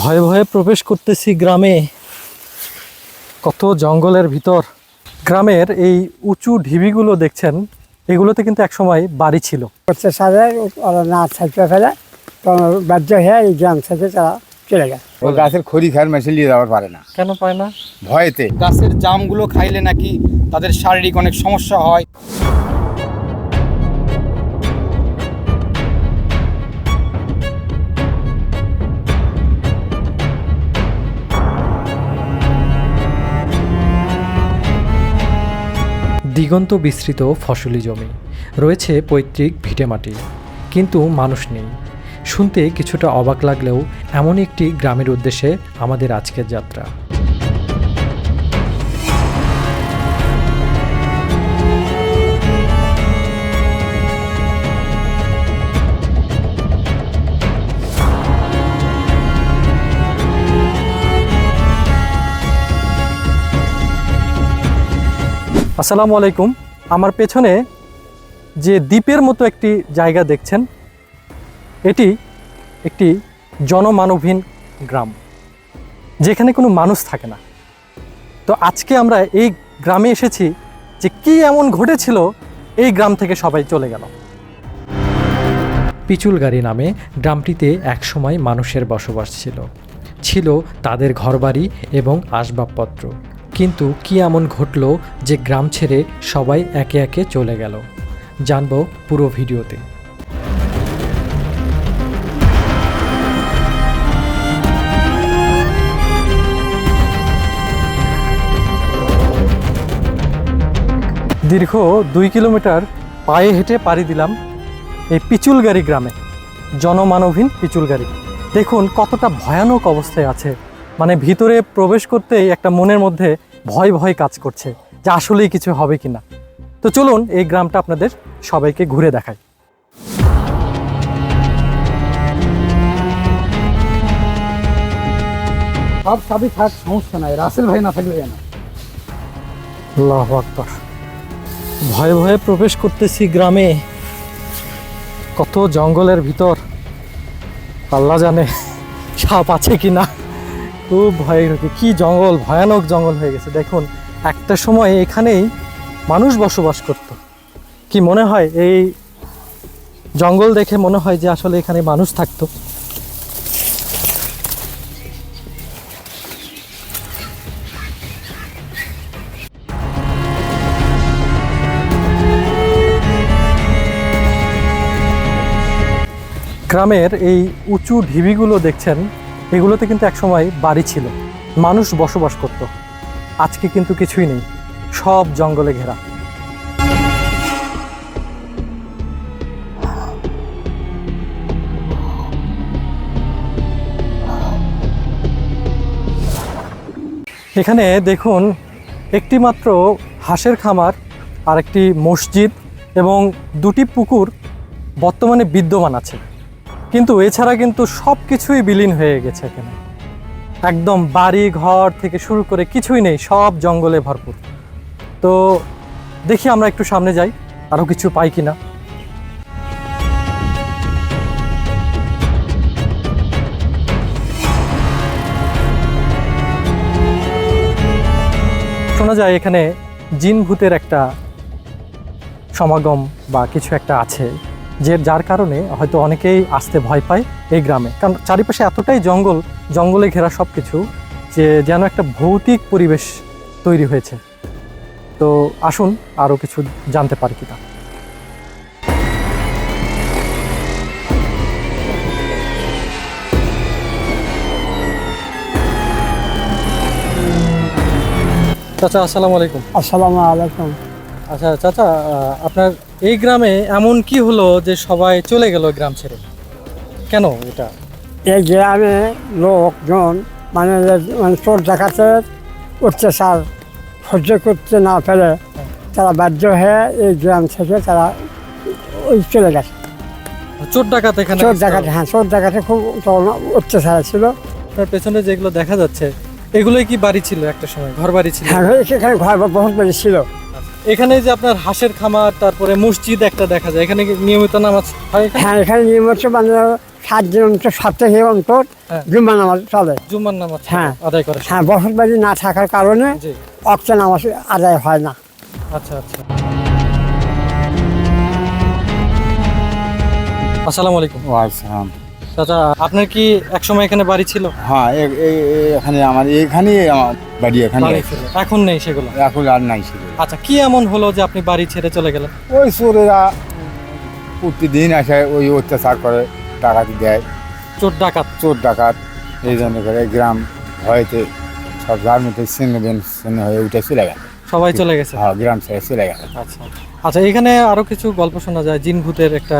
ভয়ে ভয়ে প্রবেশ করতেছি গ্রামে। কত জঙ্গলের ভিতর। গ্রামের এই উঁচু ঢিবিগুলো দেখছেন এগুলোতে কিন্তু একসময় বাড়ি ছিল। ওরা না ফেলে বাধ্য হয়ে এই গ্রাম থেকে তারা চলে যায় ও গাছের খড়ি খার মেশে নিয়ে যাওয়ার পারে না। কেন পায় না? ভয়েতে। গাছের জামগুলো খাইলে নাকি তাদের শারীরিক অনেক সমস্যা হয়। দিগন্ত বিস্তৃত ফসলি জমি। রয়েছে পৈতৃক ভিটেমাটি কিন্তু মানুষ নেই। শুনতে কিছুটা অবাক লাগলেও এমন একটি গ্রামের উদ্দেশ্যে আমাদের আজকের যাত্রা। আসসালামু আলাইকুম। আমার পেছনে যে দ্বীপের মতো একটি জায়গা দেখছেন, এটি একটি জনমানবহীন গ্রাম, যেখানে কোনো মানুষ থাকে না। তো আজকে আমরা এই গ্রামে এসেছি যে কি এমন ঘটেছিল, এই গ্রাম থেকে সবাই চলে গেল। পিচুলগাড়ি নামে গ্রামটিতে একসময় মানুষের বসবাস ছিল। ছিল তাদের ঘরবাড়ি এবং আসবাবপত্র। কিন্তু কি এমন ঘটল যে গ্রাম ছেড়ে সবাই একে একে চলে গেল? জানব পুরো ভিডিওতে। দীর্ঘ দুই কিলোমিটার পায়ে হেঁটে পাড়ি দিলাম এই পিচুলগাড়ি গ্রামে। জনমানবহীন পিচুলগাড়ি। দেখুন কতটা ভয়ানক অবস্থায় আছে। মানে ভিতরে প্রবেশ করতেই একটা মনের মধ্যে ভয় ভয় কাজ করছে যে আসলেই কিছু হবে কি না তো চলুন এই গ্রামটা আপনাদের সবাইকে ঘুরে দেখাই। সব সবই থাক সমস্যা নাই রাসেল ভাই না থাকলে না আল্লাহ আকবর। ভয়ে ভয়ে প্রবেশ করতেছি গ্রামে। কত জঙ্গলের ভিতর আল্লাহ জানে সাপ আছে কি না খুব ভয় হচ্ছে কি জঙ্গল, ভয়ানক জঙ্গল হয়ে গেছে। দেখুন, একটা সময় এখানেই মানুষ বসবাস করত। কি মনে হয় এই জঙ্গল দেখে মনে হয় যে আসলে এখানে মানুষ থাকতো? গ্রামের এই উঁচু ঢিবিগুলো দেখছেন এগুলোতে কিন্তু একসময় বাড়ি ছিল। মানুষ বসবাস করত। আজকে কিন্তু কিছুই নেই। সব জঙ্গলে ঘেরা। এখানে দেখুন একটি মাত্র হাঁসের খামার আর একটি মসজিদ এবং দুটি পুকুর বর্তমানে বিদ্যমান আছে। কিন্তু এছাড়া কিন্তু সব কিছুই বিলীন হয়ে গেছে এখানে। একদম বাড়ি ঘর থেকে শুরু করে কিছুই নেই, সব জঙ্গলে ভরপুর। তো দেখি আমরা একটু সামনে যাই আরও কিছু পাই কিনা। শোনা যায় এখানে জিন ভূতের একটা সমাগম বা কিছু একটা আছে। যে যার কারণে হয়তো অনেকেই আসতে ভয় পায় এই গ্রামে। কারণ চারিপাশে এতটাই জঙ্গল, জঙ্গলে ঘেরা সব কিছু যে যেন একটা ভৌতিক পরিবেশ তৈরি হয়েছে। তো আসুন আরও কিছু জানতে পারি কি কিনা চাচা, আসসালামু আলাইকুম। আসসালামু আলাইকুম। আচ্ছা চাচা আপনার এই গ্রামে এমন কি হলো যে সবাই চলে গেল গ্রাম ছেড়ে? কেন এটা? এই গ্রামে লোকজন মানে মানে চোর ডাকাতের অত্যাচার সহ্য করতে না পেরে তারা বাধ্য হয়ে এই গ্রাম থেকে তারা ওই চলে গেছে। চোর ডাকাত এখানে চোর ডাকাতে হ্যাঁ চোর ডাকাতে খুব অত্যাচার ছিল। আপনার পেছনে যেগুলো দেখা যাচ্ছে এগুলোই কি বাড়ি ছিল একটা সময়? ঘর বাড়ি ছিল? হ্যাঁ সেখানে ঘর বহুত বেশি ছিল। এখানে যে আপনার হাঁসের খামার তারপরে মসজিদ একটা দেখা যায়। এখানে কি নিয়মিত নামাজ হয় হ্যাঁ এখানে নিয়মিত মানে সাত দিন অন্তর সপ্তাহে অন্তর হ্যাঁ। জুম্মা নামাজ চলে। জুম্মার নামাজ হ্যাঁ। আদায় করে। হ্যাঁ বসত বাড়ি না থাকার কারণে জি। অক্ত নামাজ আদায় হয় না। আচ্ছা আচ্ছা। আসসালামু আলাইকুম। ওয়াসালাম চাচা আপনার কি একসময় এখানে বাড়ি ছিল? হ্যাঁ এখানে আমার এখানেই আমার বাড়ি এখানে এখন নেই সেগুলো? এখন আর নাই ছিল আচ্ছা কি এমন হলো যে আপনি বাড়ি ছেড়ে চলে গেলেন? ওই চোরেরা প্রতিদিন আসে ওই অত্যাচার করে ডাকাতি দেয়। চোর ডাকাত? চোর ডাকাত এই জন্য করে গ্রাম ভয়েতে সব যার মধ্যে চিনবেন চিনে হয়ে উঠে চলে গেল সবাই চলে গেছে? হ্যাঁ গ্রাম ছেড়ে চলে গেল আচ্ছা আচ্ছা। এখানে আরও কিছু গল্প শোনা যায় জিন ভূতের একটা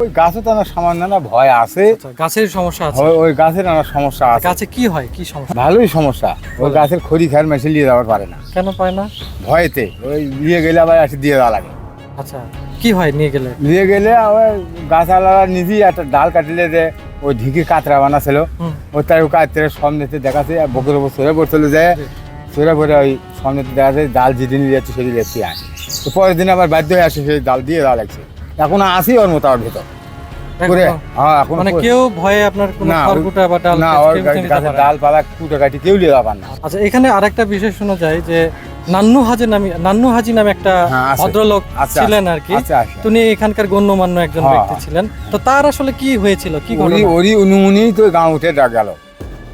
ওই গাছে তো আমার সামান্য না ভয় আছে। আচ্ছা, গাছের সমস্যা আছে? ওই- গাছের আমার সমস্যা আছে। গাছে কি হয়? কি সমস্যা? ভালোই সমস্যা। ওই গাছের খড়ি খার মেশে নিয়ে যাওয়ার পারে না। কেন পায় না? ভয়েতে। ওই নিয়ে গেলে আবার এসে দিয়ে দেওয়া লাগে। আচ্ছা কি হয় নিয়ে গেলে? নিয়ে গেলে ওই গাছালারা নিজেই একটা ডাল কাটলে যে ওই ঢিকির কাতরা বানাছিল। হুম। ওই তার কাতরে সামনেতে দেখাচ্ছে আর বুকের উপর সরে পড়ছিল যে সরে পড়ে ওই সামনেতে দেখা যায় ডাল যেদিন নিয়ে যাচ্ছে সেদিন যাচ্ছি আয় পরের দিন আবার বাধ্য হয়ে আসে সেই ডাল দিয়ে দেওয়া লাগছে। এখন আসি ওর মতো ভেতর। করে হ্যাঁ এখন মানে কেউ ভয়ে আপনার কোনো খড়কুটা বা ডাল না ওর কেউ নিতে গাছের পারে না। ডাল পালা কুটো কাটি কেউ নিয়ে যাবার না। আচ্ছা এখানে আরেকটা বিষয় শোনা যায় যে নান্নু হাজি নামে নান্নু হাজি নামে একটা হ্যাঁ, ভদ্রলোক আছে, ছিলেন আর কি। আছে, আছে। তিনি এখানকার গণ্যমান্য একজন হ্যাঁ, ব্যক্তি। ছিলেন। তো তার আসলে কি হয়েছিল? কি ওরি উনুমুনি তো গাঁ উঠে গেল।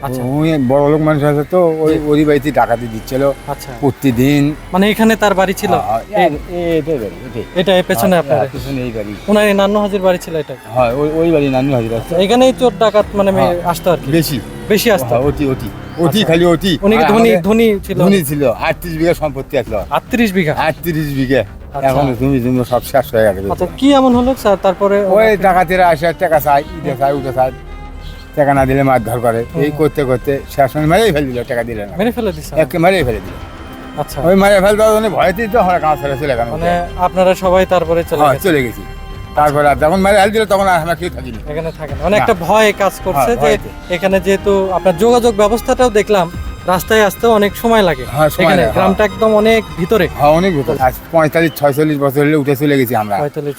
আচ্ছা। ওই বড় লোক মানুষ আছে তো ওই ওরি বাড়িতে ডাকাতি দিচ্ছিল। আচ্ছা। প্রতিদিন। মানে এখানে তার বাড়ি ছিল। এটা পেছনে হ্যাঁ, আপনার পিছনে এই বাড়ি। ওনার নান্নু হাজির বাড়ি ছিল এটা হয় ওই বাড়ি নানু হাজির আছে এখানেই চোর ডাকাত মানে হ্যাঁ। আসতো আর বেশি। বেশি আসতো? হ্যাঁ, অতি অতি। অতি আচ্ছা। খালি অতি। উনি ধনী ধনী ছিল? ধনী ছিল। আটত্রিশ বিঘা সম্পত্তি আসলো। আটত্রিশ বিঘা? আটত্রিশ বিঘে। আচ্ছা। এখন জমি জমি সব শেষ হয়ে গেছে। আচ্ছা কি এমন হলো স্যার? তারপরে ওই ডাকাতিরা আসে টাকা চাই ইটে চাই উঠে চাই টাকা না দিলে মারধর করে। এই করতে করতে সময় মেরেই ফেল দিল টাকা দিলে না। মেরে ফেলে দিছে একে মেরেই ফেলে দিল। আচ্ছা। ওই মারে ফেল দেওয়ার জন্য ভয়তেই তো আমরা গাঁ ছেড়ে চলে গেল মানে আপনারা সবাই তারপরে চলে হ্যাঁ গেছে? চলে গেছি। তারপরে আর যখন মারে ফেল দিল তখন আর আমরা কেউ থাকিনি। এখানে থাকে না। মানে একটা ভয় কাজ করছে হ্যাঁ, যে এখানে যেহেতু আপনার যোগাযোগ ব্যবস্থাটাও দেখলাম রাস্তায় আসতেও অনেক সময় লাগে। হ্যাঁ, এখানে। গ্রামটা একদম অনেক ভিতরে। হ্যাঁ অনেক ভিতরে। আজ পঁয়তাল্লিশ ছয়চল্লিশ বছর হলে উঠে চলে গেছি আমরা। পঁয়তাল্লিশ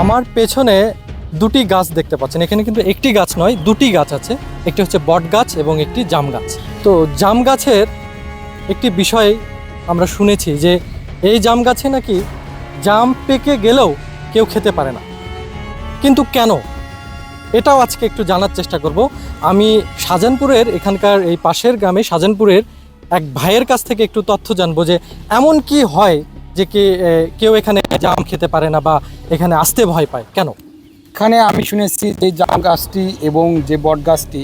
আমার পেছনে দুটি গাছ দেখতে পাচ্ছেন। এখানে কিন্তু একটি গাছ নয়, দুটি গাছ আছে। একটি হচ্ছে বট গাছ এবং একটি জাম গাছ। তো জাম গাছের একটি বিষয় আমরা শুনেছি যে এই জাম গাছে নাকি জাম পেকে গেলেও কেউ খেতে পারে না। কিন্তু কেন? এটাও আজকে একটু জানার চেষ্টা করব। আমি শাহজাহানপুরের এখানকার এই পাশের গ্রামে শাহজাহানপুরের এক ভাইয়ের কাছ থেকে একটু তথ্য জানব যে এমন কি হয় যে কে কেউ এখানে জাম খেতে পারে না বা এখানে আসতে ভয় পায়, কেন? এখানে আমি শুনেছি যে জাম গাছটি এবং যে বট গাছটি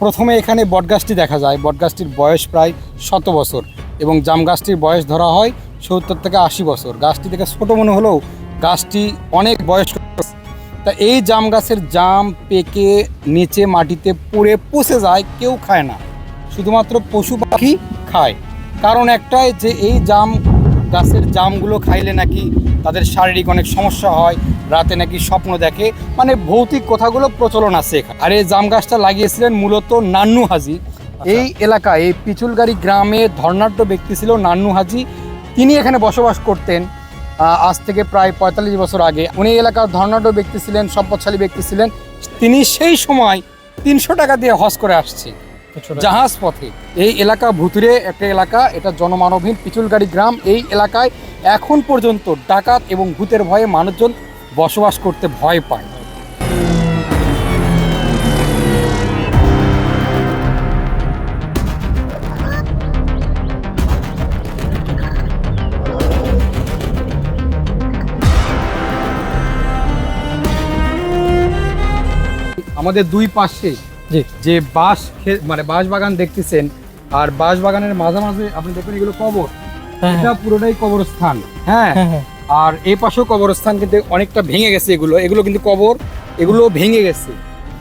প্রথমে এখানে বট গাছটি দেখা যায়। বট গাছটির বয়স প্রায় শত বছর এবং জাম গাছটির বয়স ধরা হয় সত্তর থেকে আশি বছর। গাছটি থেকে ছোট মনে হলেও গাছটি অনেক বয়স তা এই জাম গাছের জাম পেকে নিচে মাটিতে পড়ে পচে যায়, কেউ খায় না। শুধুমাত্র পশু পাখি খায়। কারণ একটাই যে এই জাম গাছের জামগুলো খাইলে নাকি তাদের শারীরিক অনেক সমস্যা হয় রাতে নাকি স্বপ্ন দেখে। মানে ভৌতিক কথাগুলো প্রচলন আছে এখানে। আর এই জাম গাছটা লাগিয়েছিলেন মূলত নান্নু হাজি। এই এলাকায় এই পিচুলগাড়ি গ্রামে ধর্নাঢ্য ব্যক্তি ছিল নান্নু হাজি। তিনি এখানে বসবাস করতেন। আজ থেকে প্রায় পঁয়তাল্লিশ বছর আগে। উনি এলাকার ধর্নাঢ্য ব্যক্তি ছিলেন সম্পদশালী ব্যক্তি ছিলেন। তিনি সেই সময় তিনশো টাকা দিয়ে হজ করে আসছে। জাহাজ পথে এই এলাকা ভুতুরে একটা এলাকা, এটা জনমানবহীন পিচুলগাড়ি গ্রাম। এই এলাকায় এখন পর্যন্ত ডাকাত এবং ভূতের ভয়ে মানুষজন বসবাস করতে ভয় পায়। আমাদের দুই পাশে যে বাঁশ মানে বাঁশ বাগান দেখতেছেন আর বাঁশ বাগানের মাঝামাঝি আপনি দেখবেন এগুলো কবর। হ্যাঁ এটা পুরোটাই কবরস্থান হ্যাঁ? হ্যাঁ হ্যাঁ। আর এই পাশেও কবরস্থান কিন্তু অনেকটা ভেঙে গেছে এগুলো। এগুলো কিন্তু কবর এগুলো ভেঙে গেছে।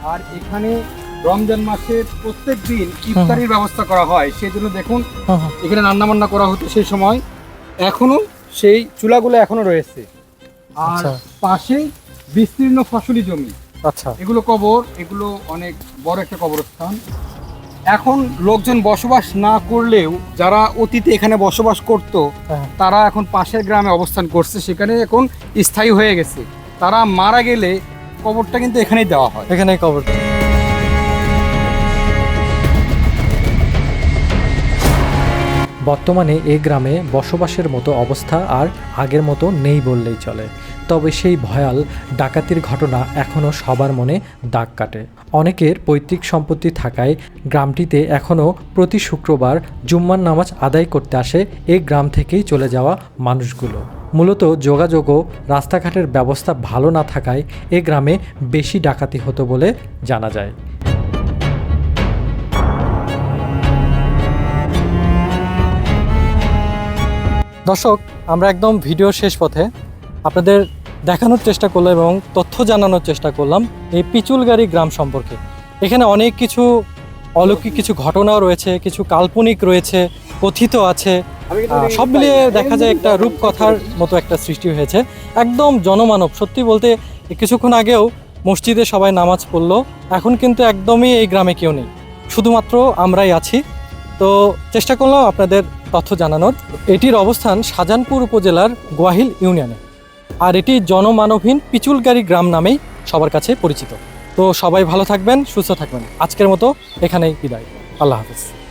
আর এখানে রমজান মাসে প্রত্যেক দিন ইফতারির ব্যবস্থা করা হয়। সেই জন্য দেখুন হ্যাঁ, হ্যাঁ। এখানে রান্না বান্না করা হতো সেই সময়। এখনও সেই চুলাগুলো এখনও রয়েছে। আর আচ্ছা। পাশে বিস্তীর্ণ ফসলি জমি। আচ্ছা। এগুলো কবর এগুলো অনেক বড় একটা কবরস্থান। এখন লোকজন বসবাস না করলেও যারা অতীতে এখানে বসবাস করত হ্যাঁ। তারা এখন পাশের গ্রামে অবস্থান করছে সেখানে এখন স্থায়ী হয়ে গেছে। তারা মারা গেলে কবরটা কিন্তু এখানেই দেওয়া হয়। এখানেই কবর। বর্তমানে এই গ্রামে বসবাসের মতো অবস্থা আর আগের মতো নেই বললেই চলে। তবে সেই ভয়াল ডাকাতির ঘটনা এখনও সবার মনে দাগ কাটে। অনেকের পৈতৃক সম্পত্তি থাকায় গ্রামটিতে এখনও প্রতি শুক্রবার জুম্মার নামাজ আদায় করতে আসে এই গ্রাম থেকেই চলে যাওয়া মানুষগুলো। মূলত যোগাযোগ ও রাস্তাঘাটের ব্যবস্থা ভালো না থাকায় এ গ্রামে বেশি ডাকাতি হতো বলে জানা যায়। দর্শক, আমরা একদম ভিডিও শেষ পথে আপনাদের দেখানোর চেষ্টা করলাম এবং তথ্য জানানোর চেষ্টা করলাম এই পিচুলগাড়ি গ্রাম সম্পর্কে। এখানে অনেক কিছু অলৌকিক কিছু ঘটনাও রয়েছে কিছু কাল্পনিক রয়েছে কথিত আছে। সব মিলিয়ে দেখা যায় একটা রূপকথার মতো একটা সৃষ্টি হয়েছে। একদম জনমানব সত্যি বলতে কিছুক্ষণ আগেও মসজিদে সবাই নামাজ পড়ল এখন কিন্তু একদমই এই গ্রামে কেউ নেই। শুধুমাত্র আমরাই আছি। তো চেষ্টা করলাম আপনাদের তথ্য জানানোর। এটির অবস্থান শাহজাহানপুর উপজেলার গোয়াহিল ইউনিয়নে। আর এটি জনমানবহীন পিচুলগারি গ্রাম নামেই সবার কাছে পরিচিত। তো সবাই ভালো থাকবেন, সুস্থ থাকবেন। আজকের মতো এখানেই বিদায়। আল্লাহ হাফিজ।